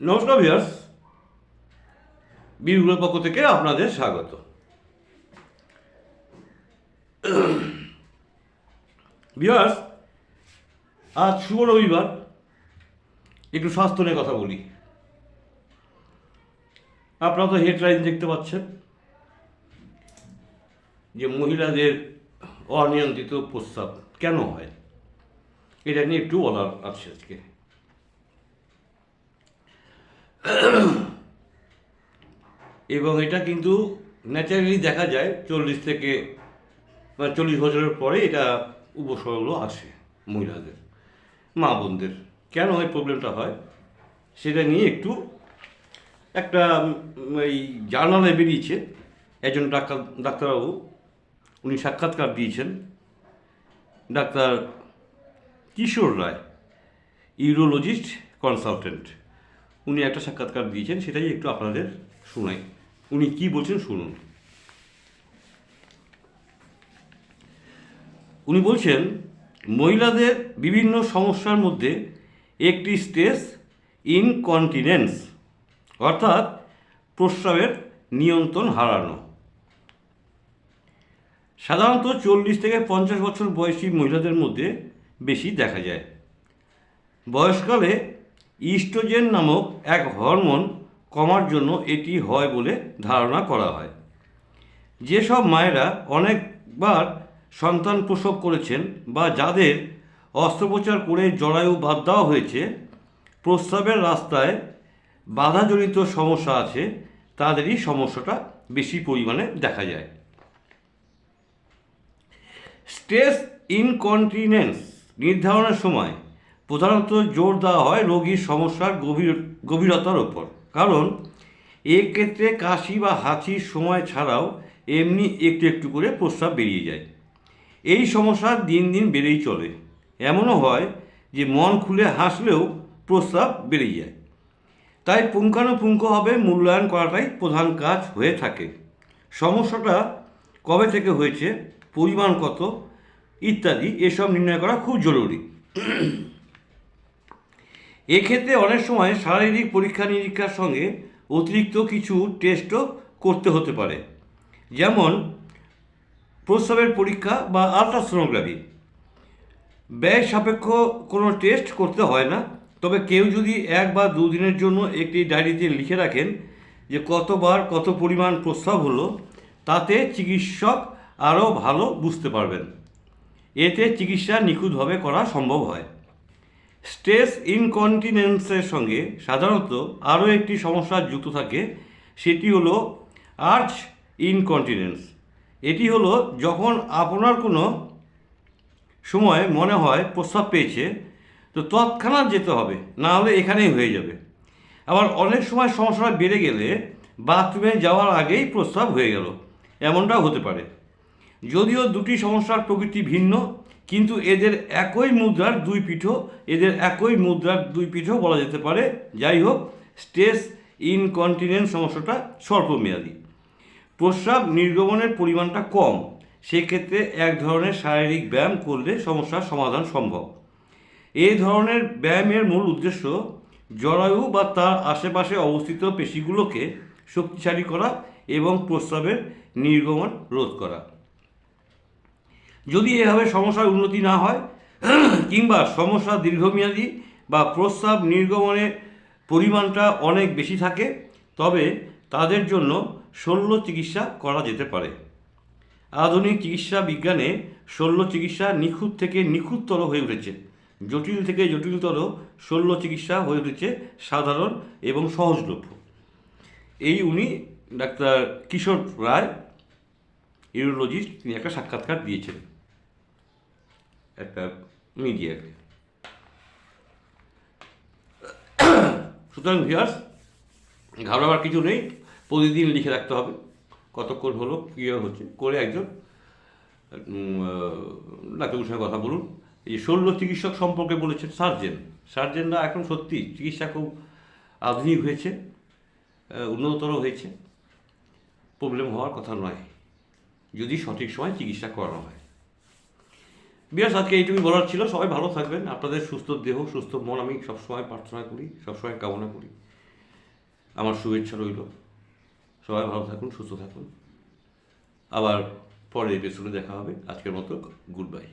নমস্কার ভিয়ার্স বীরগুলোর পক্ষ থেকে আপনাদের স্বাগত। ভিয়ার্স আজ শুভ রবিবার। একটু স্বাস্থ্য নিয়ে কথা বলি। আপনারা তো হেডলাইন দেখতে পাচ্ছেন যে মহিলাদের অনিয়ন্ত্রিত প্রস্রাব কেন হয়? এটা নিয়ে একটু বলার আছে আজকে। এবং এটা কিন্তু ন্যাচারালি দেখা যায় চল্লিশ থেকে চল্লিশ বছরের পরে এটা উপসর্গগুলো আসে মহিলাদের, মা বোনদের। কেন এই প্রবলেমটা হয়? সেটা নিয়ে একটু একটা এই জার্নালে বেরিয়েছে একজন ডাক্তার, ডাক্তারবাবু। উনি সাক্ষাৎকার দিয়েছেন। Doctor Kishore Roy, urologist consultant. উনি একটা সাক্ষাৎকার দিয়েছেন, সেটাই একটু আপনাদের শোনাই। উনি কি বলছেন শুনুন। উনি বলছেন, মহিলাদের বিভিন্ন সমস্যার মধ্যে একটি স্টেজ ইনকন্টিনেন্স, অর্থাৎ প্রস্রাবের নিয়ন্ত্রণ হারানো। সাধারণত চল্লিশ থেকে পঞ্চাশ বছর বয়সী মহিলাদের মধ্যে বেশি দেখা যায়। বয়সকালে ইস্ট্রোজেন নামক এক হরমোন কমার জন্য এটি হয় বলে ধারণা করা হয়। যেসব মায়েরা অনেকবার সন্তান প্রসব করেছেন বা যাদের অস্ত্রোপচার করে জরায়ু বাদ দেওয়া হয়েছে, প্রস্রাবের রাস্তায় বাধাজনিত সমস্যা আছে, তাদেরই সমস্যাটা বেশি পরিমাণে দেখা যায়। স্ট্রেস ইনকন্টিনেন্স নির্ধারণের সময় প্রধানত জোর দেওয়া হয় রোগীর সমস্যার গভীর, গভীরতার ওপর কারণ এক্ষেত্রে কাশি বা হাঁচির সময় ছাড়াও এমনি একটু একটু করে প্রস্রাব বেরিয়ে যায়। এই সমস্যা দিন দিন বেড়েই চলে। এমনও হয় যে মন খুলে হাসলেও প্রস্রাব বেড়ে যায়। তাই পুঙ্খানুপুঙ্খভাবে মূল্যায়ন করাটাই প্রধান কাজ হয়ে থাকে। সমস্যাটা কবে থেকে হয়েছে, পরিমাণ কত, ইত্যাদি এসব নির্ণয় করা খুব জরুরি। এক্ষেত্রে অনেক সময় শারীরিক পরীক্ষা নিরীক্ষার সঙ্গে অতিরিক্ত কিছু টেস্টও করতে হতে পারে। যেমন প্রস্রাবের পরীক্ষা বা আলট্রাসোনোগ্রাফি ব্যয় সাপেক্ষ কোনো টেস্ট করতে হয় না, তবে কেউ যদি এক বা দুদিনের জন্য একটি ডায়েরিতে লিখে রাখেন যে কতবার কত পরিমাণ প্রস্রাব হলো, তাতে চিকিৎসক আরও ভালো বুঝতে পারবেন। এতে চিকিৎসা নিখুঁতভাবে করা সম্ভব হয়। স্ট্রেস ইনকন্টিনেন্সের সঙ্গে সাধারণত আরও একটি সমস্যা যুক্ত থাকে, সেটি হলো আর্চ ইনকন্টিনেন্স। এটি হলো যখন আপনার কোনো সময় মনে হয় প্রস্তাব পেয়েছে, তো তৎক্ষণাৎ যেতে হবে, না হলে এখানেই হয়ে যাবে। আবার অনেক সময় সমস্যা বেড়ে গেলে বাথরুমে যাওয়ার আগেই প্রস্তাব হয়ে গেল। এমনটাও হতে পারে। যদিও দুটি সমস্যার প্রকৃতি ভিন্ন কিন্তু এদের একই মুদ্রার দুই পিঠও এদের একই মুদ্রার দুই পিঠও বলা যেতে পারে। যাই হোক স্ট্রেস ইনকন্টিনেন্স সমস্যাটা স্বল্পমেয়াদী। প্রস্রাব নির্গমনের পরিমাণটা কম, সেক্ষেত্রে এক ধরনের শারীরিক ব্যায়াম করলে সমস্যার সমাধান সম্ভব। এই ধরনের ব্যায়ামের মূল উদ্দেশ্য জরায়ু বা তার আশেপাশে অবস্থিত পেশিগুলোকে শক্তিশালী করা এবং প্রস্রাবের নির্গমন রোধ করা। যদি এভাবে সমস্যার উন্নতি না হয়, কিংবা সমস্যা দীর্ঘমেয়াদী বা প্রস্রাব নির্গমনের পরিমাণটা অনেক বেশি থাকে, তবে তাদের জন্য শল্য চিকিৎসা করা যেতে পারে। আধুনিক চিকিৎসা বিজ্ঞানে শল্য চিকিৎসা নিখুঁত থেকে নিখুঁততর হয়ে উঠেছে। জটিল থেকে জটিলতর শল্য চিকিৎসা হয়ে উঠেছে সাধারণ এবং সহজলভ্য। এই উনি ডাক্তার কিশোর রায়, ইউরোলজিস্ট, তিনি একটা সাক্ষাৎকার দিয়েছেন। একটা মিডিয়াকে সুতরাং ভিয়ার্স ঘাবড়াবার কিছু নেই, প্রতিদিন লিখে রাখতে হবে, কতক্ষণ হলো কীভাবে হচ্ছে, করে একজন ডাক্তারবাবুর সঙ্গে কথা বলুন। এই শল্য চিকিৎসক সম্পর্কে বলেছেন সার্জেন, সার্জেনরা এখন সত্যি চিকিৎসা খুব আধুনিক হয়েছে উন্নততর হয়েছে, প্রবলেম হওয়ার কথা নয়, যদি সঠিক সময় চিকিৎসা করানো হয়। বিয়াস, আজকে এইটুকুই বলার ছিল। সবাই ভালো থাকবেন। আপনাদের সুস্থ দেহ, সুস্থ মন আমি সবসময় প্রার্থনা করি, সবসময় কামনা করি। আমার শুভেচ্ছা রইল। সবাই ভালো থাকুন, সুস্থ থাকুন। আবার পরের এপিসোডে দেখা হবে। আজকের মতো গুড বাই